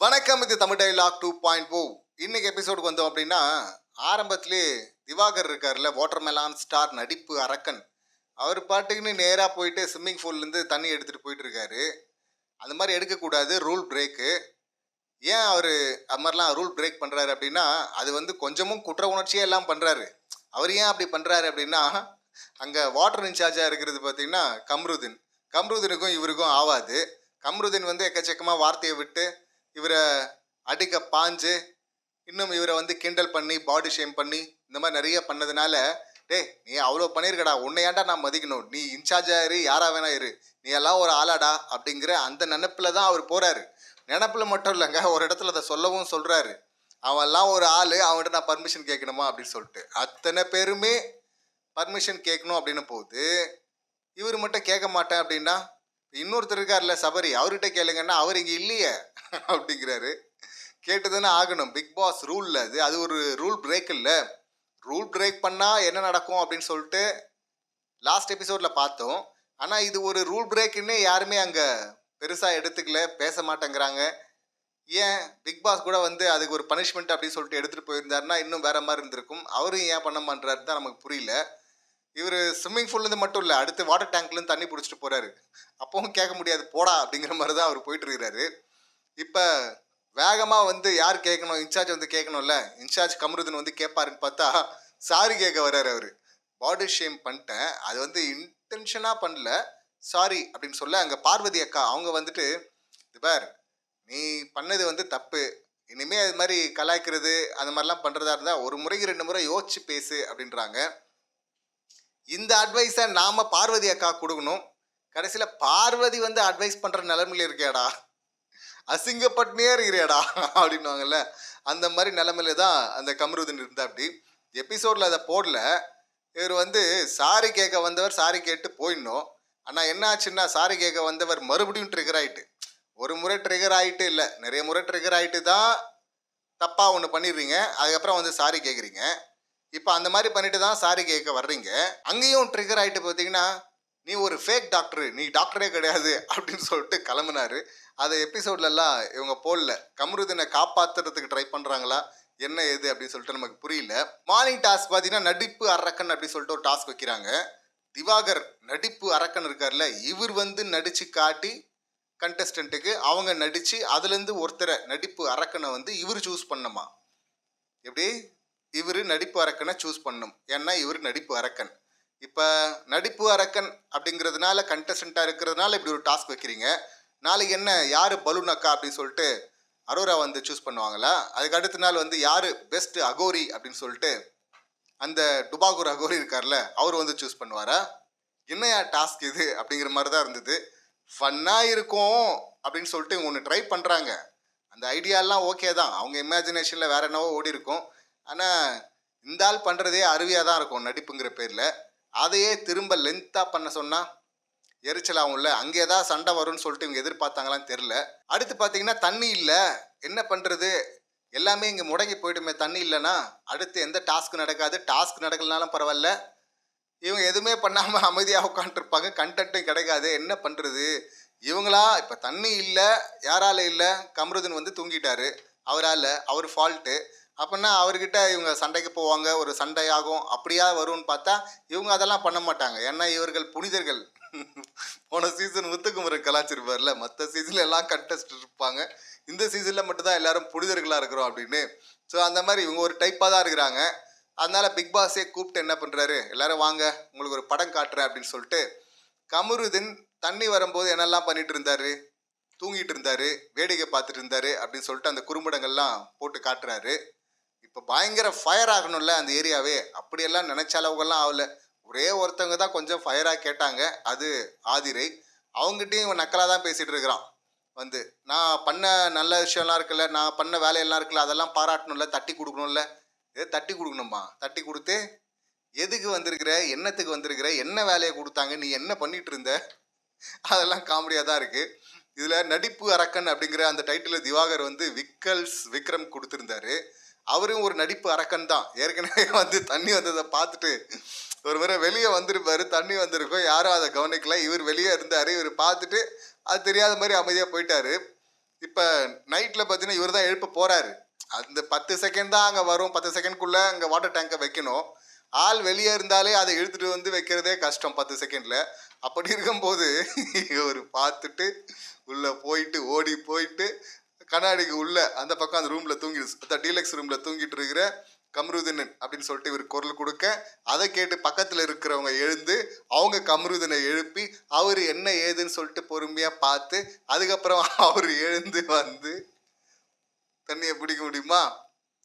வணக்கம் இது Tamil dialogue two point o. இன்னைக்கு எபிசோடுக்கு வந்தோம் அப்படின்னா ஆரம்பத்திலே திவாகர் இருக்கார்ல வாட்டர்மெலான் ஸ்டார் நடிப்பு அரக்கன். அவர் பாட்டுக்குன்னு நேராக போயிட்டு ஸ்விம்மிங் பூல்லேருந்து தண்ணி எடுத்துகிட்டு போயிட்டு இருக்காரு. அந்த மாதிரி எடுக்கக்கூடாது ரூல் பிரேக்கு ஏன் அவர் அது மாதிரிலாம் ரூல் பிரேக் பண்ணுறாரு அப்படின்னா அது வந்து கொஞ்சமும் குற்ற உணர்ச்சியே எல்லாம் பண்ணுறாரு அவர் ஏன் அப்படி பண்ணுறாரு அப்படின்னா அங்கே வாட்டர் இன்சார்ஜாக இருக்கிறது பார்த்தீங்கன்னா கம்ருதீன். கம்ருதீனுக்கும் இவருக்கும் ஆவாது. கம்ருதீன் வந்து எக்கச்சக்கமாக வார்த்தையை விட்டு இவரை அடிக்க பாஞ்சு இன்னும் இவரை வந்து கிண்டல் பண்ணி பாடி ஷேம் பண்ணி இந்த மாதிரி நிறைய பண்ணதுனால டேய் நீ அவ்வளோ பண்ணியிருக்கடா உன்னை ஏன்டா நான் மதிக்கணும்? நீ இன்சார்ஜாக இரு யாராக வேணா இரு. நீ எல்லாம் ஒரு ஆளாடா அப்படிங்கிற அந்த நினப்பில் தான் அவர் போகிறாரு நினப்பில் மட்டும் இல்லைங்க ஒரு இடத்துல அதை சொல்லவும் சொல்கிறாரு அவன்லாம் ஒரு ஆள் அவன்கிட்ட நான் பர்மிஷன் கேட்கணுமா? அப்படின்னு சொல்லிட்டு. அத்தனை பேருமே பர்மிஷன் கேட்கணும் அப்படின்னு போகுது. இவர் மட்டும் கேட்க மாட்டேன் அப்படின்னா இன்னொருத்தர் இருக்கார்ல சபரி அவர்கிட்ட கேளுங்கன்னா அவர் இங்கே இல்லையே. அப்படிங்கிறாரு. கேட்டுதானே ஆகணும். பிக் பாஸ் ரூல்ல அது அது ஒரு ரூல் பிரேக் இல்லை. ரூல் பிரேக் பண்ணால் என்ன நடக்கும் அப்படின்னு சொல்லிட்டு லாஸ்ட் எபிசோடில் பார்த்தோம். ஆனால் இது ஒரு ரூல் பிரேக்குன்னே யாருமே அங்கே பெருசாக எடுத்துக்கல பேச மாட்டேங்கிறாங்க. ஏன்? பிக் பாஸ் கூட வந்து அதுக்கு ஒரு பனிஷ்மெண்ட் அப்படின்னு சொல்லிட்டு எடுத்துகிட்டு போயிருந்தாருன்னா இன்னும் வேற மாதிரி இருந்திருக்கும். அவரும் ஏன் பண்ண மாட்டாரு தான் நமக்கு புரியல. இவர் ஸ்விம்மிங் பூல்லேருந்து மட்டும் இல்லை அடுத்து வாட்டர் டேங்க்லேருந்து தண்ணி பிடிச்சிட்டு போகிறாரு அப்பவும் கேட்க முடியாது போடா அப்படிங்கிற மாதிரி தான் அவர் போயிட்டு இருக்கிறாரு. இப்போ வேகமாக வந்து யார் கேட்கணும் இன்சார்ஜ் வந்து கேட்கணும்ல இன்சார்ஜ் கமருதன் வந்து கேட்பாருன்னு பார்த்தா சாரி கேட்க வர்றாரு அவர். பாடி ஷேம் பண்ணிட்டேன். அது வந்து இன்டென்ஷனாக பண்ணல. சாரி அப்படின்னு சொல்ல அங்கே பார்வதி அக்கா அவங்க வந்துட்டு இது பார் நீ பண்ணது வந்து தப்பு. இனிமே அது மாதிரி கலாய்க்கிறது அந்த மாதிரிலாம் பண்ணுறதா இருந்தால் ஒரு முறைக்கு ரெண்டு முறை யோசிச்சு பேசு அப்படின்றாங்க. இந்த அட்வைஸை நாம் பார்வதி அக்கா கொடுக்கணும். கடைசியில் பார்வதி வந்து அட்வைஸ் பண்ணுற நிலமையில இருக்கேடா அசிங்கப்பட்டுனே இருக்கிறியாடா அப்படின்னுவாங்கல்ல. அந்த மாதிரி நிலமையில தான் அந்த கமருதன் இருந்தா அப்படி எபிசோடில் அதை போடல. இவர் வந்து சாரி கேட்க வந்தவர் சாரி கேட்டு போயிடணும். ஆனால் என்ன ஆச்சுன்னா சாரி கேட்க வந்தவர் மறுபடியும் ட்ரிகர் ஆகிட்டு ஒரு முறை ட்ரிகர் ஆகிட்டு இல்லை. நிறைய முறை ட்ரிகர் ஆகிட்டு தான் தப்பாக ஒன்று பண்ணிடுறீங்க. அதுக்கப்புறம் வந்து சாரி கேட்குறீங்க. இப்போ அந்த மாதிரி பண்ணிட்டு தான் சாரி கேட்க வர்றீங்க. அங்கேயும் ட்ரிகர் ஆகிட்டு பார்த்தீங்கன்னா நீ ஒரு ஃபேக் டாக்டரு நீ டாக்டரே கிடையாது அப்படின்னு சொல்லிட்டு கிளம்புனாரு. அதை எபிசோட்லலாம் இவங்க போடல. கமருதினை காப்பாத்துறதுக்கு ட்ரை பண்ணுறாங்களா என்ன ஏது அப்படின்னு சொல்லிட்டு நமக்கு புரியல. மார்னிங் டாஸ்க் பார்த்தீங்கன்னா நடிப்பு அரக்கன் அப்படின்னு சொல்லிட்டு ஒரு டாஸ்க் வைக்கிறாங்க. திவாகர் நடிப்பு அரக்கன் இருக்கார்ல இவர் வந்து நடித்து காட்டி கண்டஸ்டண்ட்டுக்கு அவங்க நடித்து அதுலேருந்து ஒருத்தரை நடிப்பு அரக்கனை வந்து இவர் சூஸ் பண்ணுமா? எப்படி? இவர் நடிப்பு அரக்கனை சூஸ் பண்ணும். ஏன்னா இவர் நடிப்பு அரக்கன். இப்போ நடிப்பு அரக்கன் அப்படிங்கிறதுனால கண்டஸ்டண்ட்டாக இருக்கிறதுனால இப்படி ஒரு டாஸ்க் வைக்கிறீங்க. நாளைக்கு என்ன யார் பலூன் அக்கா அப்படின்னு சொல்லிட்டு அரோரா வந்து சூஸ் பண்ணுவாங்களா அதுக்கு அடுத்த நாள் வந்து யார் பெஸ்ட் அகோரி அப்படின்னு சொல்லிட்டு அந்த டுபாகூர் அகோரி இருக்கார்ல அவர் வந்து சூஸ் பண்ணுவாரா? என்னையா டாஸ்க் இது? அப்படிங்கிற மாதிரி தான் இருந்தது. ஃபன்னாக இருக்கும் அப்படின்னு சொல்லிட்டு ஒன்று ட்ரை பண்ணுறாங்க அந்த ஐடியாலாம் ஓகே தான். அவங்க இமேஜினேஷனில் வேற என்னவோ ஓடி இருக்கும். ஆனால் இந்த ஆள் பண்ணுறதே அருவியாக தான் இருக்கும் நடிப்புங்கிற பேரில். அதையே திரும்ப லென்த்தாக பண்ண சொன்னால் எரிச்சல் ஆகும்ல அங்கே ஏதாவது சண்டை வரும்னு சொல்லிட்டு இவங்க எதிர்பார்த்தாங்களான்னு தெரில அடுத்து பார்த்தீங்கன்னா தண்ணி இல்லை. என்ன பண்ணுறது எல்லாமே இங்கே முடங்கி போயிடுமே. தண்ணி இல்லைன்னா அடுத்து எந்த டாஸ்க் நடக்காது. டாஸ்க் நடக்கலனாலும் பரவாயில்ல. இவங்க எதுவுமே பண்ணாமல் அமைதியாக உட்காந்துருப்பாங்க கண்டென்ட்டும் கிடைக்காது. என்ன பண்ணுறது இவங்களா இப்போ தண்ணி இல்லை. யாரால இல்லை? கமருதன் வந்து தூங்கிட்டாரு. அவரால். அவர் ஃபால்ட்டு அப்படின்னா அவர்கிட்ட இவங்க சண்டைக்கு போவாங்க. ஒரு சண்டை ஆகும் அப்படியா வரும்னு பார்த்தா இவங்க அதெல்லாம் பண்ண மாட்டாங்க. ஏன்னா இவர்கள் புனிதர்கள். போன சீசன் முத்துக்குமரன் கலாச்சிருப்பார்ல மற்ற சீசன்ல எல்லாம் கண்டஸ்ட் இருப்பாங்க. இந்த சீசனில் மட்டும்தான் எல்லாரும் புனிதர்களாக இருக்கிறோம் அப்படின்னு. ஸோ அந்த மாதிரி இவங்க ஒரு டைப்பாக தான் இருக்கிறாங்க. அதனால பிக் பாஸே கூப்பிட்டு என்ன பண்ணுறாரு எல்லாரும் வாங்க உங்களுக்கு ஒரு படம் காட்டுறேன் அப்படின்னு சொல்லிட்டு கமருதீன் தண்ணி வரும்போது என்னெல்லாம் பண்ணிட்டு இருந்தாரு? தூங்கிட்டு இருந்தாரு வேடிக்கை பார்த்துட்டு இருந்தாரு அப்படின்னு சொல்லிட்டு அந்த குறும்படங்கள்லாம் போட்டு காட்டுறாரு. இப்போ பயங்கர ஃபயர் ஆகணும்ல அந்த ஏரியாவே அப்படியெல்லாம் நினைச்ச அளவுகள்லாம் ஆகலை. ஒரே ஒருத்தவங்க தான் கொஞ்சம் ஃபயராக கேட்டாங்க. அது ஆதிரை. அவங்ககிட்டயும் இவன் நக்கலாக தான் பேசிகிட்டு இருக்கிறான். வந்து நான் பண்ண நல்ல விஷயம்லாம் இருக்குல்ல நான் பண்ண வேலையெல்லாம் இருக்குல்ல அதெல்லாம் பாராட்டணும்ல தட்டி கொடுக்கணும்ல? ஏதோ தட்டி கொடுக்கணுமா? தட்டி கொடுத்து எதுக்கு வந்திருக்கிற? என்னத்துக்கு வந்திருக்கிற? என்ன வேலையை கொடுத்தாங்க? நீ என்ன பண்ணிட்டு இருந்த? அதெல்லாம் காமெடியாக தான் இருக்குது இதில் நடிப்பு அரக்கன் அப்படிங்கிற அந்த டைட்டில் திவாகர் வந்து விக்கல்ஸ் விக்ரம் கொடுத்துருந்தாரு. அவரும் ஒரு நடிப்பு அரக்கன் தான். ஏற்கனவே வந்து தண்ணி வந்ததை பார்த்துட்டு ஒரு முறை வெளியே வந்திருப்பாரு தண்ணி வந்திருக்கும் யாரும் அதை கவனிக்கல. இவர் வெளியே இருந்தார் இவர் பார்த்துட்டு அது தெரியாத மாதிரி அமைதியாக போயிட்டாரு. இப்போ நைட்டில் பார்த்தீங்கன்னா இவர் தான் எழுப்ப போகிறாரு அந்த பத்து செகண்ட் தான் அங்கே வரும். பத்து செகண்ட்குள்ளே அங்கே வாட்டர் டேங்கை வைக்கணும். ஆள் வெளியே இருந்தாலே அதை இழுத்துட்டு வந்து வைக்கிறதே கஷ்டம் பத்து செகண்டில் அப்படி இருக்கும்போது இவர் பார்த்துட்டு உள்ளே போயிட்டு ஓடி போயிட்டு கண்ணாடிக்கு உள்ளே அந்த பக்கம் அந்த ரூமில் தூங்கிட்டு டீலக்ஸ் ரூமில் தூங்கிட்டு இருக்கிற கமருதினன் அப்படின்னு சொல்லிட்டு இவர் குரல் கொடுக்க அதை கேட்டு பக்கத்தில் இருக்கிறவங்க எழுந்து அவங்க கம்ருதனை எழுப்பி அவர் என்ன ஏதுன்னு சொல்லிட்டு பொறுமையாக பார்த்து அதுக்கப்புறம் அவர் எழுந்து வந்து தண்ணியை பிடிக்க முடியுமா?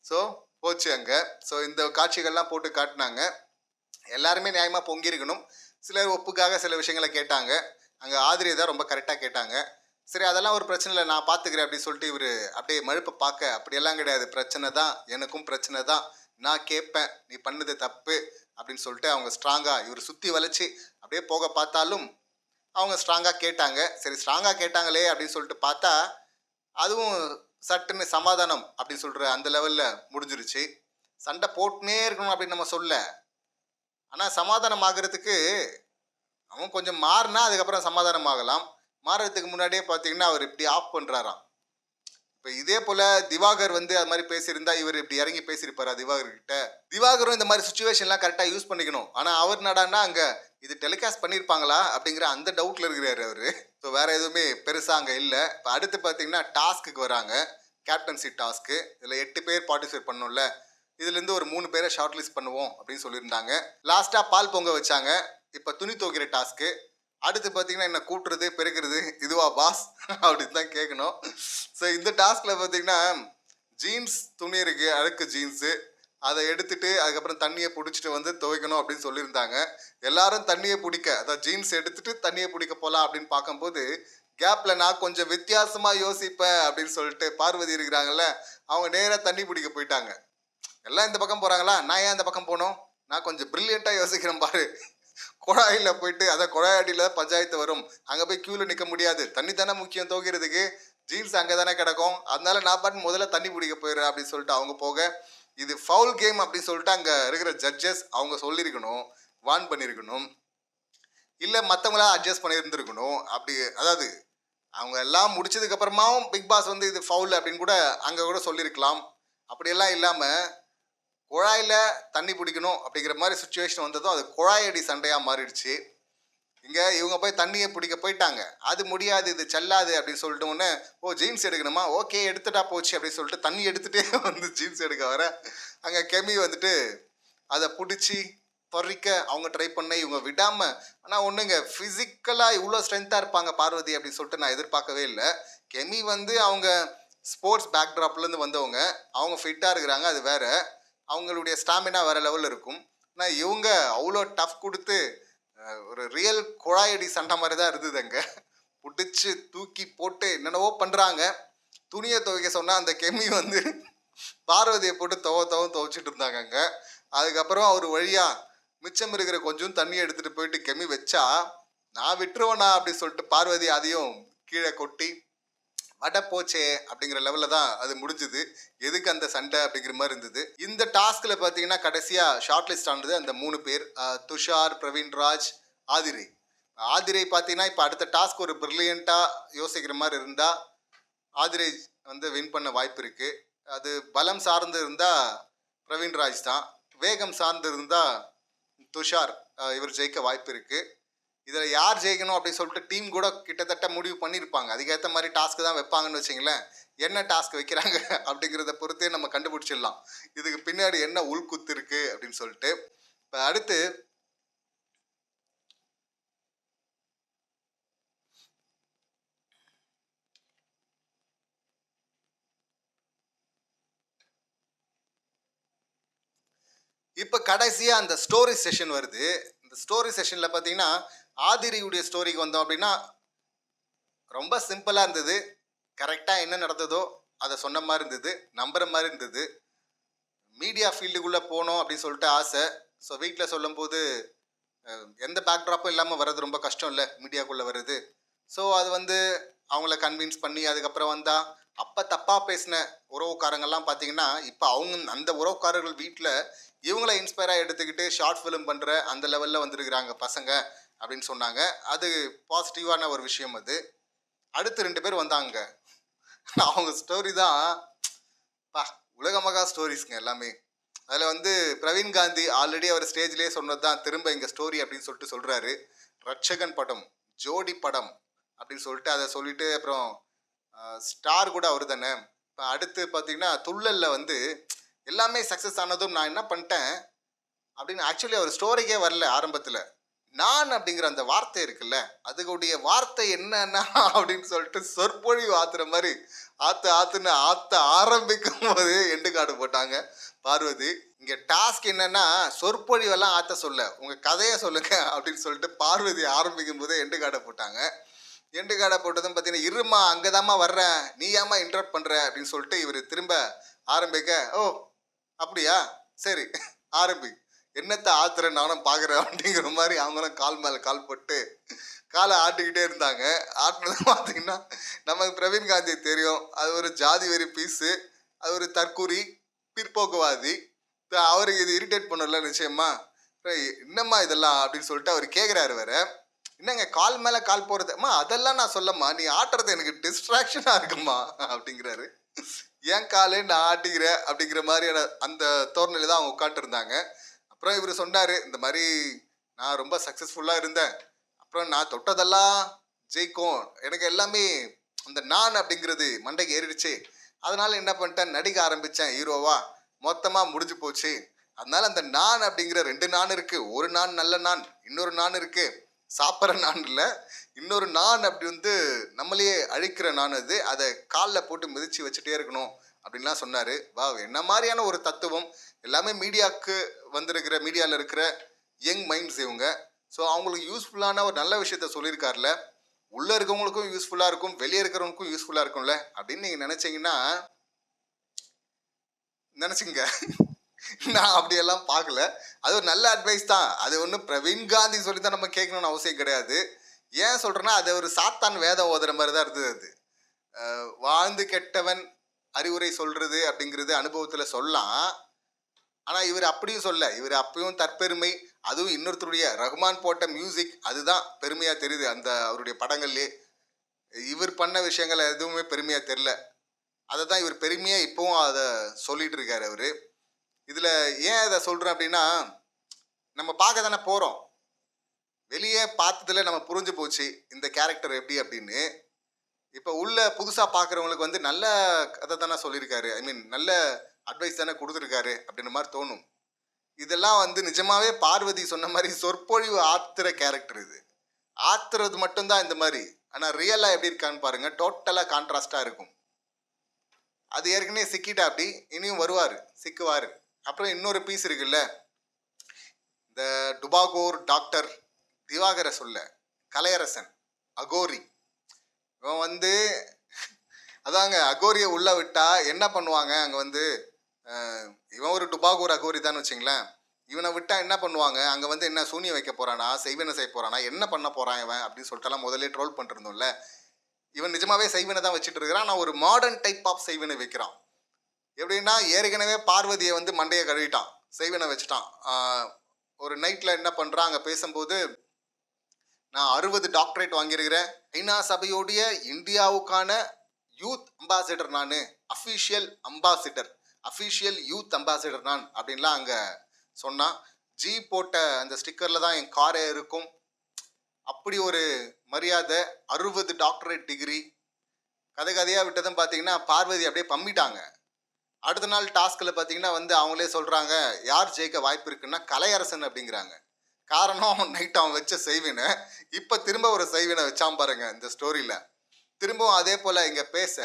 ஸோ போச்சு அங்கே. ஸோ இந்த காட்சிகள்லாம் போட்டு காட்டினாங்க. எல்லாருமே நியாயமாக பொங்கியிருக்கணும். சிலர் ஒப்புக்காக சில விஷயங்களை கேட்டாங்க. அங்கே ஆதிரியை தான் ரொம்ப கரெக்டாக கேட்டாங்க. சரி அதெல்லாம் ஒரு பிரச்சனை இல்லை நான் பார்த்துக்கிறேன் அப்படின்னு சொல்லிட்டு இவர் அப்படியே மழுப்பை பார்க்க அப்படியெல்லாம் கிடையாது பிரச்சனை தான் எனக்கும் பிரச்சனை தான் நான் கேட்பேன் நீ பண்ணது தப்பு அப்படின்னு சொல்லிட்டு அவங்க ஸ்ட்ராங்காக இவர் சுற்றி வளைச்சி அப்படியே போக பார்த்தாலும் அவங்க ஸ்ட்ராங்காக கேட்டாங்க. சரி ஸ்ட்ராங்காக கேட்டாங்களே அப்படின்னு சொல்லிட்டு பார்த்தா அதுவும் சட்டுன்னு சமாதானம் அப்படின்னு சொல்கிற அந்த லெவலில் முடிஞ்சிருச்சு. சண்டை போட்டுனே இருக்கணும் அப்படின்னு நம்ம சொல்ல ஆனால் சமாதானம் ஆகிறதுக்கு அவன் கொஞ்சம் மாறினா அதுக்கப்புறம் சமாதானம் ஆகலாம். மாறுறதுக்கு முன்னாடியே பார்த்தீங்கன்னா அவர் இப்படி ஆஃப் பண்ணுறாராம் இப்போ இதே போல் திவாகர் வந்து அது மாதிரி பேசியிருந்தா இவர் இப்படி இறங்கி பேசியிருப்பாரா திவாகர் கிட்ட திவாகரும் இந்த மாதிரி சுச்சுவேஷன்லாம் கரெக்டாக யூஸ் பண்ணிக்கணும். ஆனால் அவர் நடான்னா அங்கே இது டெலிகாஸ்ட் பண்ணியிருப்பாங்களா அப்படிங்கிற அந்த டவுட்டில் இருக்கிறாரு அவர். ஸோ வேற எதுவுமே பெருசாக அங்கே இல்லை. இப்போ அடுத்து பார்த்தீங்கன்னா டாஸ்க்குக்கு வராங்க. கேப்டன்சி டாஸ்க்கு இதில் எட்டு பேர் பார்ட்டிசிபேட் பண்ணும்ல இதுலேருந்து ஒரு மூணு பேரை ஷார்ட் லிஸ்ட் பண்ணுவோம் அப்படின்னு சொல்லியிருந்தாங்க. லாஸ்ட்டாக பால் பொங்க வச்சாங்க. இப்போ துணி துவைக்கிற டாஸ்க்கு அடுத்து பார்த்தீங்கன்னா என்ன கூட்டுறது பெருக்கிறது இதுவா பாஸ் அப்படின்னு தான் கேட்கணும் ஸோ இந்த டாஸ்கில் பார்த்தீங்கன்னா ஜீன்ஸ் துணி இருக்கு அழுக்கு ஜீன்ஸு அதை எடுத்துட்டு அதுக்கப்புறம் தண்ணியை பிடிச்சிட்டு வந்து துவைக்கணும் அப்படின்னு சொல்லியிருந்தாங்க. எல்லாரும் தண்ணியை பிடிக்க அதாவது ஜீன்ஸ் எடுத்துட்டு தண்ணியை பிடிக்க போகலாம் அப்படின்னு பார்க்கும்போது கேப்பில் நான் கொஞ்சம் வித்தியாசமாக யோசிப்பேன் அப்படின்னு சொல்லிட்டு பார்வதி இருக்கிறாங்கல்ல அவங்க நேராக தண்ணி பிடிக்க போயிட்டாங்க. எல்லாம் இந்த பக்கம் போகிறாங்களா நான் ஏன் இந்த பக்கம் போகணும்? நான் கொஞ்சம் ப்ரில்லியண்ட்டாக யோசிக்கிறேன் பாரு. குழாயில் போயிட்டு அதை குழாய் அடியில் பஞ்சாயத்து வரும். அங்கே போய் க்யூவில் நிற்க முடியாது. தண்ணி தானே முக்கியம் துவைக்கிறதுக்கு ஜீன்ஸ் அங்கே தானே கிடக்கும். அதனால நான் பாட்டு முதல்ல தண்ணி பிடிக்க போயிடுறேன் அப்படின்னு சொல்லிட்டு அவங்க போக. இது ஃபவுல் கேம் அப்படின்னு சொல்லிட்டு அங்கே இருக்கிற ஜட்ஜஸ் அவங்க சொல்லியிருக்கணும். வார்ன் பண்ணியிருக்கணும். இல்லை மற்றவங்களா அட்ஜஸ்ட் பண்ணியிருந்துருக்கணும். அப்படி அதாவது அவங்க எல்லாம் முடிச்சதுக்கப்புறமாவும் பிக் பாஸ் வந்து இது ஃபவுல் அப்படின்னு கூட அங்கே கூட சொல்லியிருக்கலாம். அப்படியெல்லாம் இல்லாமல் குழாயில் தண்ணி பிடிக்கணும் அப்படிங்கிற மாதிரி சுச்சுவேஷன் வந்ததும் அது குழாயடி சண்டையாக மாறிடுச்சு. இங்கே இவங்க போய் தண்ணியை பிடிக்க போயிட்டாங்க. அது முடியாது இது செல்லாது அப்படின்னு சொல்லிட்டு உடனே ஓ ஜீன்ஸ் எடுக்கணுமா? ஓகே எடுத்துட்டா போச்சு அப்படின்னு சொல்லிட்டு தண்ணி எடுத்துகிட்டே வந்து ஜீன்ஸ் எடுக்க வர. அங்கே கெமி வந்துட்டு அதை பிடிச்சி பொறிக்க அவங்க ட்ரை பண்ண இவங்க விடாமல் ஆனால் ஒன்றுங்க ஃபிசிக்கலாக இவ்வளோ ஸ்ட்ரென்த்தாக இருப்பாங்க பார்வதி அப்படின்னு சொல்லிட்டு நான் எதிர்பார்க்கவே இல்லை. கெமி வந்து அவங்க ஸ்போர்ட்ஸ் பேக்ட்ராப்லேருந்து வந்தவங்க. அவங்க ஃபிட்டாக இருக்கிறாங்க அது வேறு. அவங்களுடைய ஸ்டாமினா வேறு லெவலில் இருக்கும். ஆனால் இவங்க அவ்வளோ டஃப் கொடுத்து ஒரு ரியல் குழாயடி சண்டை மாதிரி தான் இருந்தது அங்கே. பிடிச்சி தூக்கி போட்டு என்னென்னவோ பண்ணுறாங்க துணியை துவைக்க சொன்னால் அந்த கெமி வந்து பார்வதியை போட்டு துவ துவ துவைச்சிட்டு இருந்தாங்க அங்கே. அதுக்கப்புறம் அவர் வழியாக மிச்சம் இருக்கிற கொஞ்சம் தண்ணி எடுத்துகிட்டு போயிட்டு கெமி வச்சா நான் விட்டுருவேண்ணா அப்படி சொல்லிட்டு பார்வதி அதையும் கீழே கொட்டி வட போச்சே அப்படிங்கிற லெவலில் தான் அது முடிஞ்சுது. எதுக்கு அந்த சண்டை அப்படிங்கிற மாதிரி இருந்தது. இந்த டாஸ்கில் பார்த்தீங்கன்னா கடைசியாக ஷார்ட் லிஸ்ட் ஆனது அந்த மூணு பேர். துஷார் துஷார் பிரவீன்ராஜ் ஆதிரை. ஆதிரை பார்த்தீங்கன்னா இப்போ அடுத்த டாஸ்க் ஒரு ப்ரில்லியண்ட்டாக யோசிக்கிற மாதிரி இருந்தால் ஆதிரை வந்து வின் பண்ண வாய்ப்பு இருக்குது அது பலம் சார்ந்து இருந்தால் பிரவீன்ராஜ் தான். வேகம் சார்ந்து இருந்தால் துஷார் இவர் ஜெயிக்க வாய்ப்பு இருக்குது இதில் யார் ஜெயிக்கணும் அப்படின்னு சொல்லிட்டு டீம் கூட கிட்டத்தட்ட முடிவு பண்ணியிருப்பாங்க அதுக்கேற்ற மாதிரி டாஸ்க் தான் வைப்பாங்கன்னு வச்சிங்களேன் என்ன டாஸ்க் வைக்கிறாங்க அப்படிங்கிறத பொறுத்தே நம்ம கண்டுபிடிச்சிடலாம். இதுக்கு பின்னாடி என்ன உள்குத்து இருக்குது அப்படின்னு சொல்லிட்டு இப்போ அடுத்து இப்போ கடைசியாக அந்த ஸ்டோரி செஷன் வருது. இந்த ஸ்டோரி செஷனில் பார்த்தீங்கன்னா ஆதிரியுடைய ஸ்டோரிக்கு வந்தோம் அப்படின்னா ரொம்ப சிம்பிளாக இருந்தது. கரெக்டாக என்ன நடந்ததோ அதை சொன்ன மாதிரி இருந்தது நம்புற மாதிரி இருந்தது. மீடியா ஃபீல்டுக்குள்ளே போகணும் அப்படின்னு சொல்லிட்டு ஆசை. ஸோ வீட்டில் சொல்லும்போது அஹ், எந்த பேக்ட்ராப்பும் இல்லாமல் வர்றது ரொம்ப கஷ்டம் இல்லை மீடியாக்குள்ளே வருது ஸோ அது வந்து அவங்கள கன்வின்ஸ் பண்ணி அதுக்கப்புறம் வந்தால் அப்போ தப்பாக பேசின உறவுக்காரங்கெல்லாம் பார்த்தீங்கன்னா இப்போ அவங்க அந்த உறவுக்காரர்கள் வீட்டில் இவங்கள இன்ஸ்பயராக எடுத்துக்கிட்டு ஷார்ட் ஃபிலிம் பண்ணுற அந்த லெவலில் வந்திருக்கிறாங்க பசங்க. அப்படின்னு சொன்னாங்க. அது பாசிட்டிவான ஒரு விஷயம் அது. அடுத்து ரெண்டு பேர் வந்தாங்க. அவங்க ஸ்டோரி தான் பா உலக மகா ஸ்டோரிஸ்ங்க எல்லாமே. அதில் வந்து பிரவீன் காந்தி ஆல்ரெடி அவர் ஸ்டேஜ்லேயே சொன்னது தான் திரும்ப இங்கே ஸ்டோரி அப்படின்னு சொல்லிட்டு சொல்கிறாரு ரட்சகன் படம் ஜோடி படம் அப்படின்னு சொல்லிட்டு அதை சொல்லிட்டு அப்புறம் ஸ்டார் கூட அவர் தானே. இப்போ அடுத்து பார்த்தீங்கன்னா துள்ளலில் வந்து எல்லாமே சக்ஸஸ் ஆனதும் நான் என்ன பண்ணிட்டேன் அப்படின்னு ஆக்சுவலி அவர் ஸ்டோரிக்கே வரல ஆரம்பத்தில். நான் அப்படிங்கிற அந்த வார்த்தை இருக்குல்ல அதுக்குடைய வார்த்தை என்னன்னா அப்படின்னு சொல்லிட்டு சொற்பொழிவு ஆத்துற மாதிரி ஆத்து ஆத்துன்னு ஆத்த ஆரம்பிக்கும் போது எண்டு காடு போட்டாங்க. பார்வதி இங்க டாஸ்க் என்னன்னா சொற்பொழிவெல்லாம் ஆத்த சொல்ல உங்க கதையை சொல்லுங்க அப்படின்னு சொல்லிட்டு பார்வதி ஆரம்பிக்கும் போதே எண்டு காடை போட்டாங்க. எண்டு காடை போட்டதும் பார்த்தீங்கன்னா இருமா அங்கதாம்மா வர்றேன் நீ ஏமா இன்டரப்ட் பண்ற அப்படின்னு சொல்லிட்டு இவர் திரும்ப ஆரம்பிக்க ஓ அப்படியா? சரி ஆரம்பி. என்னத்தை ஆத்துற நானும் பார்க்குறேன் அப்படிங்கிற மாதிரி அவங்களும் கால் மேலே கால் போட்டு காலை ஆட்டிக்கிட்டே இருந்தாங்க. ஆட்டினது பார்த்தீங்கன்னா நமக்கு பிரவீன் காந்தி தெரியும். அது ஒரு ஜாதி வெறி பீஸு அது ஒரு தற்கூரி பிற்போக்குவாதி. அவருக்கு இது இரிட்டேட் பண்ணல நிச்சயமா? என்னம்மா இதெல்லாம் அப்படின்னு சொல்லிட்டு அவர் கேட்குறாரு வேற. என்னங்க கால் மேலே கால் போகிறது அதெல்லாம் நான் சொல்லம்மா. நீ ஆட்டுறது எனக்கு டிஸ்ட்ராக்ஷனாக இருக்குமா அப்படிங்கிறாரு. ஏன் காலே நான் ஆட்டிக்கிறேன் அப்படிங்கிற மாதிரியான அந்த தோரணையில் தான் அவங்க உட்காந்துருந்தாங்க அப்புறம் இவர் சொன்னார் இந்த மாதிரி நான் ரொம்ப சக்ஸஸ்ஃபுல்லாக இருந்தேன். அப்புறம் நான் தொட்டதெல்லாம் ஜெயிக்கும். எனக்கு எல்லாமே அந்த நான் அப்படிங்கிறது மண்டைக்கு ஏறிடுச்சு. அதனால் என்ன பண்ணிட்டேன் நடிக்க ஆரம்பித்தேன் ஹீரோவா. மொத்தமாக முடிஞ்சு போச்சு. அதனால் அந்த நான் அப்படிங்கிற ரெண்டு நான் இருக்குது ஒரு நான் நல்ல நான் இன்னொரு நான் இருக்குது சாப்பிட்ற நான் இல்லை. இன்னொரு நான் அப்படி வந்து நம்மளையே அழிக்கிற நான் அது. அதை காலில் போட்டு மிதிச்சு வச்சுட்டே இருக்கணும். அப்படின்லாம் சொன்னார். வா என்ன மாதிரியான ஒரு தத்துவம்? எல்லாமே மீடியாவுக்கு வந்திருக்கிற மீடியாவில் இருக்கிற யங் மைண்ட்ஸ் இவங்க. ஸோ அவங்களுக்கு யூஸ்ஃபுல்லான ஒரு நல்ல விஷயத்த சொல்லியிருக்காருல. உள்ளே இருக்கவங்களுக்கும் யூஸ்ஃபுல்லாக இருக்கும் வெளியே இருக்கிறவங்களுக்கும் யூஸ்ஃபுல்லாக இருக்கும்ல? அப்படின்னு நீங்கள் நினச்சிங்கன்னா நினச்சிங்க நான் அப்படியெல்லாம் பார்க்கல. அது ஒரு நல்ல அட்வைஸ் தான். அது ஒன்றும் பிரவீன் காந்தி சொல்லி தான் நம்ம கேட்கணும்னு அவசியம் கிடையாது. ஏன் சொல்கிறேன்னா அது ஒரு சாத்தான் வேதம் ஓதுற மாதிரி தான் இருந்தது அது. வாழ்ந்து கெட்டவன் அறிவுரை சொல்கிறது அப்படிங்கிறது அனுபவத்தில் சொல்லலாம். ஆனால் இவர் அப்படியும் சொல்ல இவர் அப்பயும் தற்பெருமை அதுவும் இன்னொருத்தருடைய ரஹ்மான் போட்ட மியூசிக் அதுதான் பெருமையாக தெரியுது. அந்த அவருடைய படங்கள்லே இவர் பண்ண விஷயங்கள் எதுவுமே பெருமையாக தெரில அதை தான் இவர் பெருமையாக இப்போவும் அதை சொல்லிட்டு இருக்காரு அவர். இதில் ஏன் இதை சொல்கிறேன் அப்படின்னா நம்ம பார்க்க தானே போகிறோம் வெளியே பார்த்ததுல நம்ம புரிஞ்சு போச்சு இந்த கேரக்டர் எப்படி அப்படின்னு. இப்போ உள்ள புதுசாக பார்க்குறவங்களுக்கு வந்து நல்ல கதை தானே சொல்லியிருக்காரு. ஐ மீன் நல்ல அட்வைஸ் தானே கொடுத்துருக்காரு அப்படின்ற மாதிரி தோணும். இதெல்லாம் வந்து நிஜமாவே பார்வதி சொன்ன மாதிரி சொற்பொழிவு ஆத்துற கேரக்டர் இது. ஆத்துறது மட்டும்தான் இந்த மாதிரி. ஆனால் ரியலாக எப்படி இருக்கான்னு பாருங்க. டோட்டலாக கான்ட்ராஸ்டாக இருக்கும். அது ஏற்கனவே சிக்கிட்டா அப்படி இனியும் வருவார் சிக்குவார். அப்புறம் இன்னொரு பீஸ் இருக்குல்ல. இந்த டுபாகோர் டாக்டர் திவாகர சொல்ல கலையரசன் அகோரி. இவன் வந்து அதாங்க அகோரியை உள்ளே விட்டா என்ன பண்ணுவாங்க? அங்கே வந்து இவன் ஒரு டுபாகூர் அகோரி தான் வச்சுங்களேன். இவனை விட்டா என்ன பண்ணுவாங்க? அங்கே வந்து என்ன சூனியம் வைக்க போறானா? செய்வனை செய்ய போறானா? என்ன பண்ண போறான் இவன்? அப்படின்னு சொல்லிட்டுலாம் முதலே ட்ரோல் பண்ணிருந்தோம்ல இவன் நிஜமாவே செய்வனை தான் வச்சுட்டு இருக்கிறான் நான் ஒரு மாடர்ன் டைப் ஆஃப் செய்வனை வைக்கிறான். எப்படின்னா ஏற்கனவே பார்வதியை வந்து மண்டையை கழுவிட்டான். செய்வனை வச்சுட்டான். ஒரு நைட்டில் என்ன பண்ணுறான் அங்கே பேசும்போது நான் அறுபது டாக்டரேட் வாங்கியிருக்கிறேன். ஐநா சபையோடைய இந்தியாவுக்கான யூத் அம்பாசிடர் நான். Official ambassador official youth ambassador நான் அப்படின்லாம் அங்கே சொன்னான். ஜி போட்ட அந்த ஸ்டிக்கரில் தான் என் காரே இருக்கும். அப்படி ஒரு மரியாதை அறுபது டாக்டரேட் டிகிரி கதை கதையாக விட்டதும் பார்த்தீங்கன்னா பார்வதி அப்படியே பம்மிட்டாங்க. அடுத்த நாள் டாஸ்கில் பார்த்தீங்கன்னா வந்து அவங்களே சொல்கிறாங்க யார் ஜெயிக்க வாய்ப்பு இருக்குன்னா கலையரசன் அப்படிங்கிறாங்க. காரணம் நைட் அவன் வச்ச செய்வினை. இப்போ திரும்ப ஒரு செய்வினை வச்சான் பாருங்க இந்த ஸ்டோரியில் திரும்பவும் அதே போல் இங்கே பேச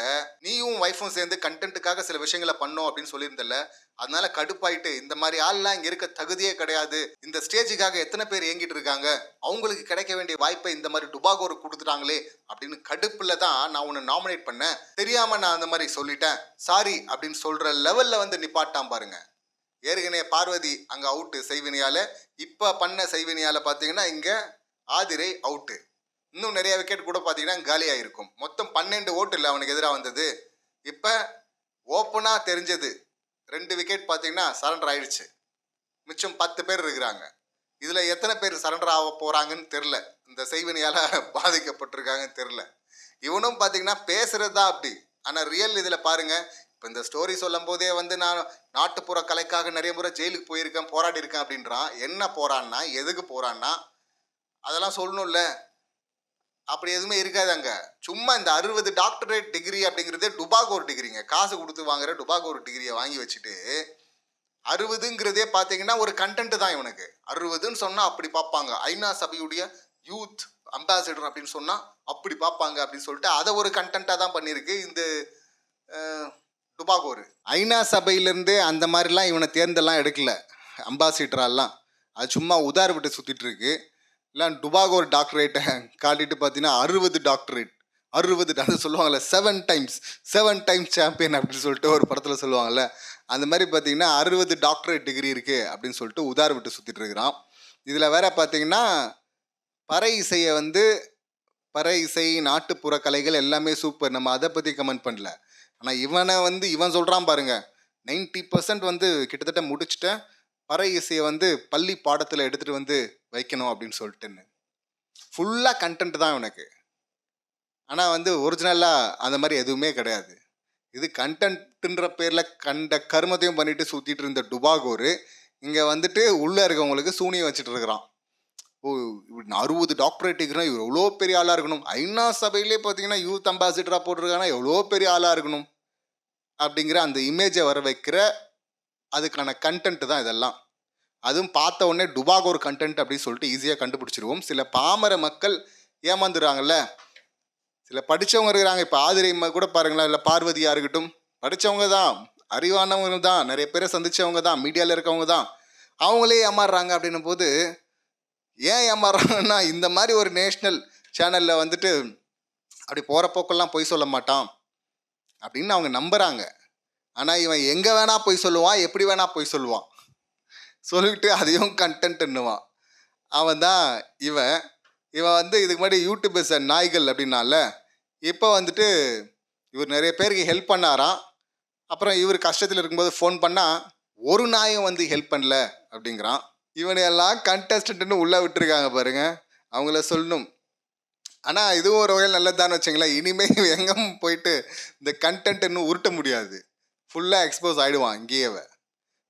நீயும் ஒய்ஃபும் சேர்ந்து கண்டென்ட்டுக்காக சில விஷயங்களை பண்ணோம் அப்படின்னு சொல்லியிருந்தல அதனால கடுப்பாயிட்டு இந்த மாதிரி ஆள்லாம் இங்கே இருக்க தகுதியே கிடையாது. இந்த ஸ்டேஜுக்காக எத்தனை பேர் இயங்கிட்டு இருக்காங்க? அவங்களுக்கு கிடைக்க வேண்டிய வாய்ப்பை இந்த மாதிரி டுபாகோர் கொடுத்துட்டாங்களே அப்படின்னு கடுப்பில் தான் நான் உன்னை நாமினேட் பண்ணேன். தெரியாமல் நான் அந்த மாதிரி சொல்லிட்டேன். சாரி அப்படின்னு சொல்கிற லெவலில் வந்து நிப்பாட்டான் பாருங்கள் ஏற்கனவே பார்வதி அங்கே அவுட்டு செய்வினியால் இப்போ பண்ண செய்வினியால் பார்த்தீங்கன்னா இங்கே ஆதிரை அவுட்டு இன்னும் நிறைய விக்கெட் கூட பார்த்தீங்கன்னா காலியாக இருக்கும். மொத்தம் பன்னெண்டு ஓட்டு இல்லை அவனுக்கு எதிராக வந்தது. இப்போ ஓப்பனாக தெரிஞ்சது. ரெண்டு விக்கெட் பார்த்தீங்கன்னா சரண்டர் ஆயிடுச்சு. மிச்சம் பத்து பேர் இருக்கிறாங்க. இதில் எத்தனை பேர் சரண்டர் ஆக போகிறாங்கன்னு தெரில இந்த செய்வினியால் பாதிக்கப்பட்டிருக்காங்கன்னு தெரில இவனும் பார்த்தீங்கன்னா பேசுகிறது தான் அப்படி. ஆனால் ரியல் இதில் பாருங்கள் இப்போ இந்த ஸ்டோரி சொல்லும் போதே வந்து நான் நாட்டுப்புற கலைக்காக நிறைய முறை ஜெயிலுக்கு போயிருக்கேன் போராடி இருக்கேன் அப்படின்றான். என்ன போறான்னா எதுக்கு போறான்னா அதெல்லாம் சொல்லணும்ல. அப்படி எதுவுமே இருக்காது அங்கே. சும்மா இந்த அறுபது டாக்டரேட் டிகிரி அப்படிங்கிறதே டுபாகோர் டிகிரிங்க காசு கொடுத்து வாங்குற டுபாகோர் டிகிரியை வாங்கி வச்சுட்டு அறுபதுங்கிறதே பார்த்தீங்கன்னா ஒரு கண்டென்ட் தான் இவனுக்கு. அறுபதுன்னு சொன்னால் அப்படி பார்ப்பாங்க ஐநா சபையுடைய யூத் அம்பாசிடர் அப்படின்னு சொன்னால் அப்படி பார்ப்பாங்க அப்படின்னு சொல்லிட்டு அதை ஒரு கண்டென்ட்டாக தான் பண்ணியிருக்கு. இந்த டுபாகோர் ஐநா சபையிலேருந்தே அந்த மாதிரிலாம் இவனை தேர்ந்தெல்லாம் எடுக்கல. அம்பாசிடரெல்லாம் அது சும்மா உதார விட்டு சுற்றிட்டு இருக்கு இல்லை டுபாகோர் டாக்டரேட்டை காட்டிட்டு பார்த்தீங்கன்னா அறுபது டாக்டரேட். அறுபது அது சொல்லுவாங்கள்ல seven times seven times champion அப்படின்னு சொல்லிட்டு ஒரு படத்தில் சொல்லுவாங்கள்ல அந்த மாதிரி பார்த்தீங்கன்னா அறுபது டாக்டரேட் டிகிரி இருக்குது அப்படின்னு சொல்லிட்டு உதார விட்டு சுற்றிட்டு இருக்கிறான் இதில் வேற பார்த்தீங்கன்னா பறை இசையை வந்து பறை இசை நாட்டுப்புற கலைகள் எல்லாமே சூப்பர் நம்ம அதை பற்றி கமெண்ட் பண்ணல. ஆனால் இவனை வந்து இவன் சொல்கிறான் பாருங்க 90% பர்சன்ட் வந்து கிட்டத்தட்ட முடிச்சிட்டேன். பறை இசையை வந்து பள்ளி பாடத்தில் எடுத்துகிட்டு வந்து வைக்கணும் அப்படின்னு சொல்லிட்டுன்னு. ஃபுல்லாக கண்டென்ட் தான் இவனுக்கு. ஆனால் வந்து ஒரிஜினலாக அந்த மாதிரி எதுவுமே கிடையாது. இது கண்டென்ட்ன்ற பேரில் கண்ட கருமத்தையும் பண்ணிட்டு சுற்றிட்டு இருந்த டுபாகோரு இங்கே வந்துட்டு உள்ளே இருக்கவங்களுக்கு சூனியம் வச்சுட்டு இருக்கிறான். ஓ இப்படி அறுபது டாக்டரேட் டிகிரினா இவர் எவ்வளோ பெரிய ஆளாக இருக்கணும்? ஐநா சபையிலே பார்த்தீங்கன்னா யூத் அம்பாசிடராக போட்டிருக்காங்கன்னா எவ்வளோ பெரிய ஆளாக இருக்கணும்? அப்படிங்கிற அந்த இமேஜை வர வைக்கிற அதுக்கான கண்டென்ட் தான் இதெல்லாம். அதுவும் பார்த்த உடனே டுபாகோர் கண்டென்ட் அப்படின்னு சொல்லிட்டு ஈஸியாக கண்டுபிடிச்சிருவோம். சில பாமர மக்கள் ஏமாந்துடுறாங்கல்ல சில படித்தவங்க இருக்கிறாங்க. இப்போ ஆதிரை கூட பாருங்களேன் இல்லை பார்வதியாக இருக்கட்டும். படித்தவங்க தான் அறிவானவங்க தான் நிறைய பேரை சந்தித்தவங்க தான் மீடியாவில் இருக்கவங்க தான். அவங்களே ஏமாறுறாங்க அப்படின்னும் போது ஏன் ஏமாறுறாங்கன்னா இந்த மாதிரி ஒரு நேஷ்னல் சேனலில் வந்துட்டு அப்படி போகிற போக்கெல்லாம் பொய் சொல்ல மாட்டான் அப்படின்னு அவங்க நம்புகிறாங்க ஆனால் இவன் எங்கே வேணால் பொய் சொல்லுவான் எப்படி வேணால் பொய் சொல்லுவான். சொல்லிட்டு அதையும் கண்டென்ட்ன்னுவான் அவன் தான் இவன். இவன் வந்து இதுக்கு முன்னாடி யூடியூபர்ஸ் நாய்கள் அப்படின்னால இப்போ வந்துட்டு இவர் நிறைய பேருக்கு ஹெல்ப் பண்ணாராம். அப்புறம் இவர் கஷ்டத்தில் இருக்கும்போது ஃபோன் பண்ணால் ஒரு நாயும் வந்து ஹெல்ப் பண்ணல அப்படிங்கிறான். இவனையெல்லாம் கண்டஸ்டன்ட்னு உள்ளே விட்டுருக்காங்க பாருங்க. அவங்கள சொல்லணும். ஆனால் இதுவும் ஒரு வகையில் நல்லதான்னு வச்சுங்களேன். இனிமேல் இவன் எங்கே போயிட்டு இந்த கண்டென்ட்னு உருட்ட முடியாது. ஃபுல்லாக எக்ஸ்போஸ் ஆகிடுவான் இங்கேயே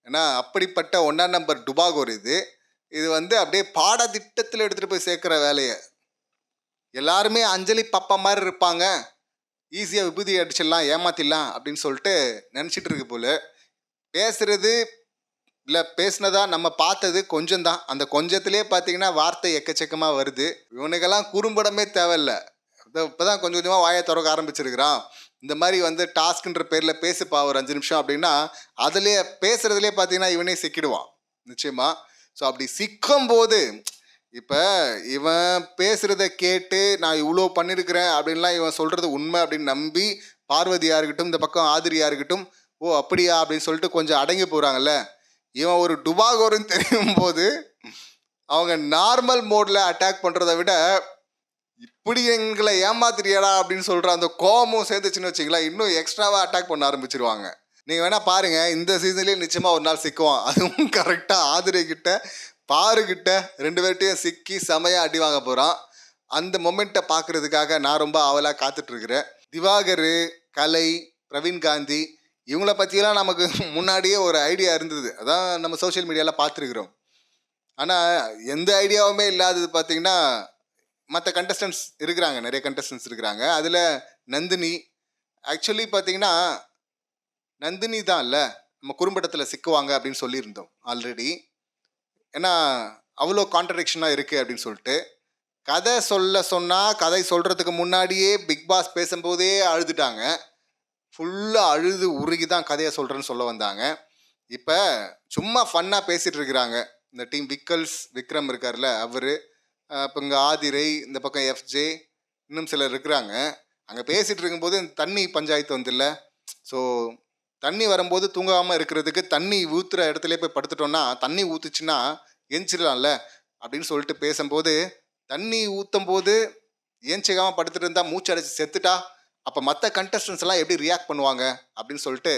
ஏன்னா அப்படிப்பட்ட ஒன்றாம் நம்பர் டுபாகோர் இது. இது வந்து அப்படியே பாடத்திட்டத்தில் எடுத்துகிட்டு போய் சேர்க்குற வேலையை. எல்லாருமே அஞ்சலி பாப்பா மாதிரி இருப்பாங்க. ஈஸியாக விபூதி அடிச்சிடலாம் ஏமாத்திடலாம் அப்படின்னு சொல்லிட்டு நினச்சிட்டு இருக்கு போல். பேசுறது இல்லை பேசினதா நம்ம பார்த்தது கொஞ்சம் தான் அந்த கொஞ்சத்திலே பார்த்தீங்கன்னா வார்த்தை எக்கச்சக்கமாக வருது. இவனுக்கெல்லாம் குறும்படமே தேவையில்ல. இப்போ தான் கொஞ்சம் கொஞ்சமாக வாயை திறக்க ஆரம்பிச்சிருக்கிறான். இந்த மாதிரி வந்து டாஸ்க்குன்ற பேரில் பேசுப்பா ஒரு அஞ்சு நிமிஷம் அப்படின்னா அதுலேயே பேசுகிறதுலே பார்த்தீங்கன்னா இவனே சிக்கிடுவான். நிச்சயமாக ஸோ அப்படி சிக்கும் போது இப்போ இவன் பேசுகிறத கேட்டு நான் இவ்வளோ பண்ணியிருக்கிறேன் அப்படின்லாம் இவன் சொல்கிறது உண்மை அப்படின்னு நம்பி பார்வதியாக இருக்கட்டும் இந்த பக்கம் ஆதிரியாக இருக்கட்டும் ஓ அப்படியா அப்படின்னு சொல்லிட்டு கொஞ்சம் அடங்கி போகிறாங்கல்ல இவன் ஒரு டுபாகோருன்னு தெரியும் போது அவங்க நார்மல் மோடில் அட்டாக் பண்ணுறத விட இப்படி எங்களை ஏமாத்திரியடா அப்படின்னு சொல்கிற அந்த கோபமும் சேர்ந்துச்சுன்னு வச்சிங்களேன் இன்னும் எக்ஸ்ட்ராவாக அட்டாக் பண்ண ஆரம்பிச்சிருவாங்க. நீங்கள் வேணால் பாருங்கள் இந்த சீசன்லேயே நிச்சயமாக ஒரு நாள் சிக்குவான். அதுவும் கரெக்டாக ஆதிரை கிட்ட பாரு கிட்ட ரெண்டு பேர்ட்டையும் சிக்கி செமையாக அடி வாங்க போகிறான் அந்த மொமெண்ட்டை பார்க்குறதுக்காக நான் ரொம்ப ஆவலாக காத்துட்ருக்கிறேன் திவாகர் கலை பிரவீன் காந்தி இவங்கள பற்றியெல்லாம் நமக்கு முன்னாடியே ஒரு ஐடியா இருந்தது. அதான் நம்ம சோஷியல் மீடியாவில் பார்த்துருக்குறோம். ஆனால் எந்த ஐடியாவுமே இல்லாதது பார்த்தீங்கன்னா மற்ற கண்டஸ்டன்ஸ் இருக்கிறாங்க. நிறைய கண்டஸ்டன்ஸ் இருக்கிறாங்க. அதில் நந்தினி ஆக்சுவலி பார்த்தீங்கன்னா நந்தினி தான் இல்லை. நம்ம குறும்படத்தில் சிக்குவாங்க அப்படின்னு சொல்லியிருந்தோம் ஆல்ரெடி ஏன்னா அவ்வளோ கான்ட்ரடிக்ஷனாக இருக்குது அப்படின்னு சொல்லிட்டு. கதை சொல்ல சொன்னால் கதை சொல்கிறதுக்கு முன்னாடியே பிக் பாஸ் பேசும்போதே அழுதுட்டாங்க. ஃபுல்லாக அழுது உருகி தான் கதையை சொல்கிறேன்னு சொல்ல வந்தாங்க. இப்போ சும்மா ஃபன்னாக பேசிகிட்டு இருக்கிறாங்க. இந்த டீம் விக்கல்ஸ் விக்ரம் இருக்கார்ல அவர் இப்போ இங்கே ஆதிரை இந்த பக்கம் எஃப்ஜே இன்னும் சிலர் இருக்கிறாங்க. அங்கே பேசிகிட்டு இருக்கும்போது இந்த தண்ணி பஞ்சாயத்து வந்துல்ல. ஸோ தண்ணி வரும்போது தூங்காமல் இருக்கிறதுக்கு தண்ணி ஊற்றுற இடத்துல போய் படுத்துட்டோம்னா தண்ணி ஊற்றுச்சுன்னா எந்திரிடலாம்ல அப்படின்னு சொல்லிட்டு பேசும்போது தண்ணி ஊற்றும் போது ஏஞ்சிக்காமல் படுத்துட்டு இருந்தால் மூச்சு அடைச்சி செத்துட்டா? அப்போ மற்ற கண்டஸ்டன்ஸ் எல்லாம் எப்படி ரியாக்ட் பண்ணுவாங்க அப்படின்னு சொல்லிட்டு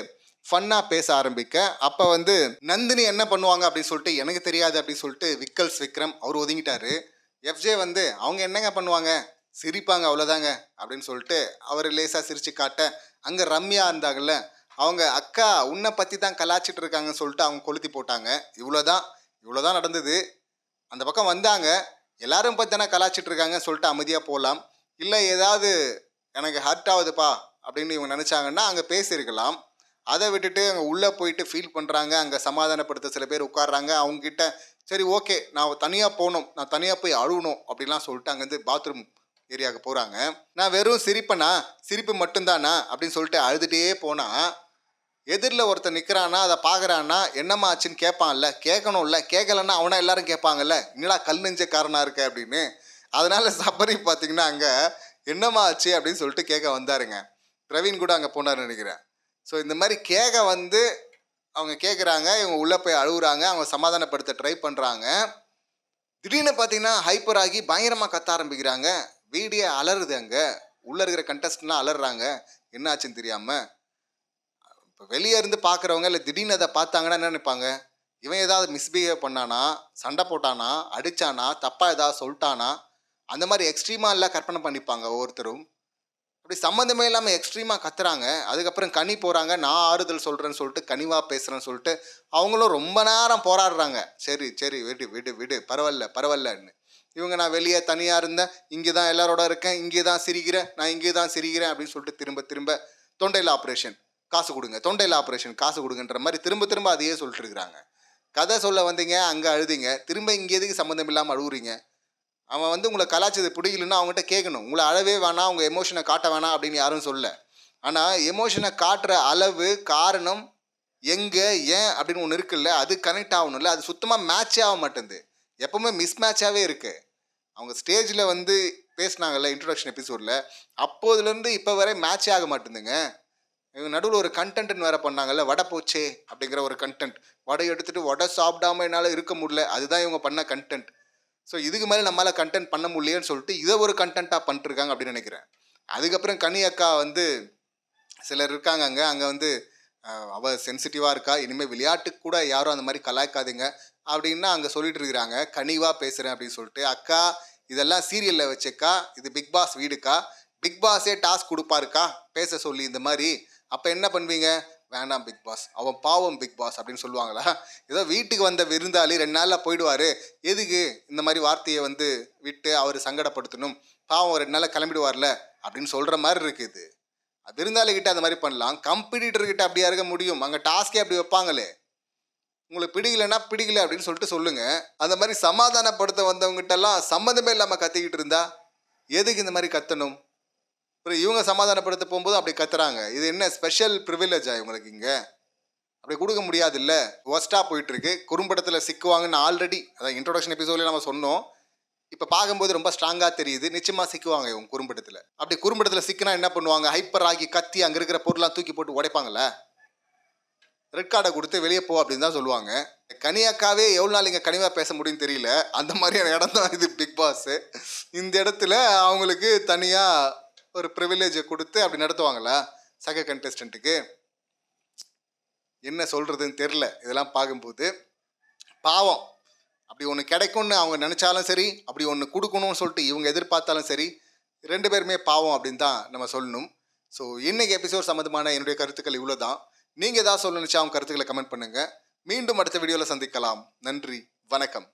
ஃபன்னாக பேச ஆரம்பிக்க அப்போ வந்து நந்தினி என்ன பண்ணுவாங்க அப்படின்னு சொல்லிட்டு எனக்கு தெரியாது அப்படின்னு சொல்லிட்டு விக்கல்ஸ் விக்ரம் அவர் ஒதுங்கிட்டாரு. எஃப்ஜே வந்து அவங்க என்னங்க பண்ணுவாங்க? சிரிப்பாங்க அவ்வளோதாங்க அப்படின்னு சொல்லிட்டு அவர் லேசாக சிரித்து காட்ட அங்கே ரம்யா இருந்தாங்கல்ல அவங்க அக்கா உன்னை பற்றி தான் கலாச்சிட்டு இருக்காங்கன்னு சொல்லிட்டு அவங்க கொளுத்தி போட்டாங்க. இவ்வளோதான் இவ்வளோதான் நடந்தது. அந்த பக்கம் வந்தாங்க. எல்லாரும் பற்றி தானே கலாச்சிட்டு இருக்காங்கன்னு சொல்லிட்டு அமைதியாக போகலாம் இல்லை ஏதாவது எனக்கு ஹர்ட் ஆகுதுப்பா அப்படின்னு இவங்க நினச்சாங்கன்னா அங்கே பேசியிருக்கலாம். அதை விட்டுட்டு அங்கே உள்ளே போயிட்டு ஃபீல் பண்ணுறாங்க அங்கே சமாதானப்படுத்த சில பேர் உட்காடுறாங்க அவங்கக்கிட்ட சரி ஓகே நான் தனியாக போகணும் நான் தனியாக போய் அழுகணும் அப்படிலாம் சொல்லிட்டு அங்கேருந்து பாத்ரூம் ஏரியாவுக்கு போகிறாங்க நான் வெறும் சிரிப்பனா சிரிப்பு மட்டும்தானா? அப்படின்னு சொல்லிட்டு அழுதுகிட்டே போனால் எதிரில் ஒருத்தன் நிற்கிறானா அதை பார்க்குறான்னா என்னம்மா ஆச்சுன்னு கேட்பான்ல கேட்கணும்ல கேட்கலன்னா அவனா எல்லாரும் கேட்பாங்கல்ல என்னடா கல் நெஞ்சக்காரனா இருக்க? அப்படின்னு. அதனால் சபரி பார்த்தீங்கன்னா அங்கே என்னம்மா ஆச்சு அப்படின்னு சொல்லிட்டு கேட்க வந்தாருங்க. பிரவீன் கூட அங்கே போனார்னு நினைக்கிறேன். ஸோ இந்த மாதிரி கேட்க வந்து அவங்க கேட்குறாங்க இவங்க உள்ளே போய் அழுகுறாங்க அவங்க சமாதானப்படுத்த ட்ரை பண்ணுறாங்க திடீர்னு பார்த்தீங்கன்னா ஹைப்பர் ஆகி பயங்கரமாக கத்த ஆரம்பிக்கிறாங்க. வீடியோ அலறுது அங்கே. உள்ளே இருக்கிற கண்டஸ்ட்லாம் அலறுறாங்க என்ன ஆச்சுன்னு தெரியாமல் இப்போ வெளியே இருந்து பார்க்குறவங்க இல்லை திடீர்னு அதை பார்த்தாங்கன்னா என்ன நினைப்பாங்க? இவன் ஏதாவது மிஸ்பிஹேவ் பண்ணானா? சண்டை போட்டானா? அடிச்சானா? தப்பாக ஏதாவது சொல்லிட்டானா? அந்த மாதிரி எக்ஸ்ட்ரீமாக எல்லாம் கற்பனை பண்ணிப்பாங்க ஒவ்வொருத்தரும். அப்படி சம்மந்தமே இல்லாமல் எக்ஸ்ட்ரீமாக கத்துறாங்க. அதுக்கப்புறம் கனி போகிறாங்க நான் ஆறுதல் சொல்கிறேன்னு சொல்லிட்டு கனிவாக பேசுகிறேன்னு சொல்லிட்டு அவங்களும் ரொம்ப நேரம் போராடுறாங்க. சரி சரி விடு விடு விடு பரவாயில்ல பரவாயில்லன்னு. இவங்க நான் வெளியே தனியாக இருந்தேன். இங்கே தான் எல்லாரோட இருக்கேன். இங்கே தான் சிரிக்கிறேன். நான் இங்கே தான் சிரிக்கிறேன். அப்படின்னு சொல்லிட்டு திரும்ப திரும்ப தொண்டையில் ஆப்ரேஷன் காசு கொடுங்க. தொண்டையில் ஆப்ரேஷன் காசு கொடுங்கன்ற மாதிரி திரும்ப திரும்ப அதையே சொல்லிட்டு இருக்கிறாங்க. கதை சொல்ல வந்தீங்க அங்கே அழுதிங்க. திரும்ப இங்கே எதுக்கு சம்மந்தம் இல்லாமல் அழுகுறீங்க அவன் வந்து உங்களை கலாச்சது பிடிக்கலன்னா அவங்ககிட்ட கேட்கணும். உங்களை அழவே வேணாம் உங்கள் எமோஷனை காட்ட வேணாம் அப்படின்னு யாரும் சொல்ல ஆனால் எமோஷனை காட்டுற அளவு காரணம் எங்கே ஏன் அப்படின்னு ஒன்று இருக்குல்ல அது கனெக்ட் ஆகணும்ல. அது சுத்தமாக மேட்சே ஆக மாட்டேங்குது எப்பவுமே மிஸ் மேட்சாகவே இருக்குது அவங்க ஸ்டேஜில் வந்து பேசினாங்கல்ல இன்ட்ரொடக்ஷன் எபிசோடில் அப்போதுலேருந்து இப்போ வரை மேட்சே ஆக மாட்டேங்குதுங்க இவங்க நடுவில் ஒரு கண்டென்ட்னு வேறு பண்ணாங்கல்ல வடை போச்சே அப்படிங்கிற ஒரு கண்டென்ட் வடை எடுத்துகிட்டு வடை சாப்பிடாம என்னால் இருக்க முடியல. அதுதான் இவங்க பண்ண கண்டென்ட் ஸோ இதுக்கு மேலே நம்மளால் கண்டென்ட் பண்ண முடியலையேன்னு சொல்லிட்டு இதை ஒரு கண்டென்ட்டாக பண்ணிட்டுருக்காங்க அப்படின்னு நினைக்கிறேன். அதுக்கப்புறம் கனி அக்கா வந்து சிலர் இருக்காங்க அங்கே அங்கே வந்து அவள் சென்சிட்டிவாக இருக்கா? இனிமேல் விளையாட்டுக்கு கூட யாரும் அந்த மாதிரி கலாய்க்காதீங்க அப்படின்னா அங்கே சொல்லிட்டு இருக்கிறாங்க. கனிவாக பேசுகிறேன் அப்படின்னு சொல்லிட்டு. அக்கா இதெல்லாம் சீரியலில் வச்சுக்கா. இது பிக் பாஸ் வீடுக்கா? பிக் பாஸே டாஸ்க் கொடுப்பாருக்கா? பேச சொல்லி இந்த மாதிரி. அப்போ என்ன பண்ணுவீங்க? வேண்டாம் பிக் பாஸ். அவன் பாவம் பிக் பாஸ் அப்படின்னு சொல்லுவாங்களா? ஏதோ வீட்டுக்கு வந்த விருந்தாளி ரெண்டு நாளில் போயிடுவார். எதுக்கு இந்த மாதிரி வார்த்தையை வந்து விட்டு அவர் சங்கடப்படுத்தணும்? பாவம் ரெண்டு நாளில் கிளம்பிடுவார்ல? அப்படின்னு சொல்கிற மாதிரி இருக்குது விருந்தாளி கிட்ட அந்த மாதிரி பண்ணலாம். கம்பெனிட்டர்கிட்ட அப்படியா இருக்க முடியும். அங்கே டாஸ்கே அப்படி வைப்பாங்களே. உங்களுக்கு பிடிக்கலன்னா பிடிக்கல அப்படின்னு சொல்லிட்டு சொல்லுங்க. அந்த மாதிரி சமாதானப்படுத்த வந்தவங்ககிட்ட எல்லாம் சம்மந்தமே இல்லாமல் கத்திக்கிட்டு இருந்தா எதுக்கு இந்த மாதிரி கத்தணும்? அப்புறம் இவங்க சமாதானப்படுத்த போகும்போது அப்படி கத்துறாங்க. இது என்ன ஸ்பெஷல் ப்ரிவிலேஜா இவங்களுக்கு இங்கே? அப்படி கொடுக்க முடியாது இல்லை ஒஸ்ட்டாக போயிட்டு இருக்கு குறும்படத்தில் சிக்குவாங்கன்னு ஆல்ரெடி அதான் இன்ட்ரோடக்ஷன் எபிசோட்லேயே நம்ம சொன்னோம். இப்போ பார்க்கும்போது ரொம்ப ஸ்ட்ராங்காக தெரியுது. நிச்சயமாக சிக்குவாங்க இவங்க குறும்படத்தில். அப்படி குறும்படத்தில் சிக்கினா என்ன பண்ணுவாங்க? ஹைப்பர் ஆகி கத்தி அங்கே இருக்கிற பொருள்லாம் தூக்கி போட்டு உடைப்பாங்கல்ல? ரெட் கார்டை கொடுத்து வெளியே போ அப்படின்னு தான் சொல்லுவாங்க. கனியாக்காவே எவ்வளோ நாள் இங்கே கனிவாக பேச முடியும்னு தெரியல. அந்த மாதிரியான இடம் தான் இது பிக் பாஸ் இந்த இடத்துல அவங்களுக்கு தனியாக ஒரு ப்ரிவிலேஜை கொடுத்து அப்படி நடத்துவாங்களா? சக கண்டெஸ்டண்ட்டுக்கு என்ன சொல்கிறதுன்னு தெரில இதெல்லாம் பார்க்கும்போது பாவம். அப்படி ஒன்று கிடைக்கும்னு அவங்க நினச்சாலும் சரி அப்படி ஒன்று கொடுக்கணும்னு சொல்லிட்டு இவங்க எதிர்பார்த்தாலும் சரி ரெண்டு பேருமே பாவம் அப்படின்னு தான் நம்ம சொல்லணும். ஸோ இன்றைக்கி எபிசோட் சம்மந்தமான என்னுடைய கருத்துக்கள் இவ்வளோ தான் நீங்கள் ஏதாவது சொல்லணுச்சா நினச்சா அவங்க கருத்துக்களை கமெண்ட் பண்ணுங்கள் மீண்டும் அடுத்த வீடியோவில் சந்திக்கலாம். நன்றி. வணக்கம்.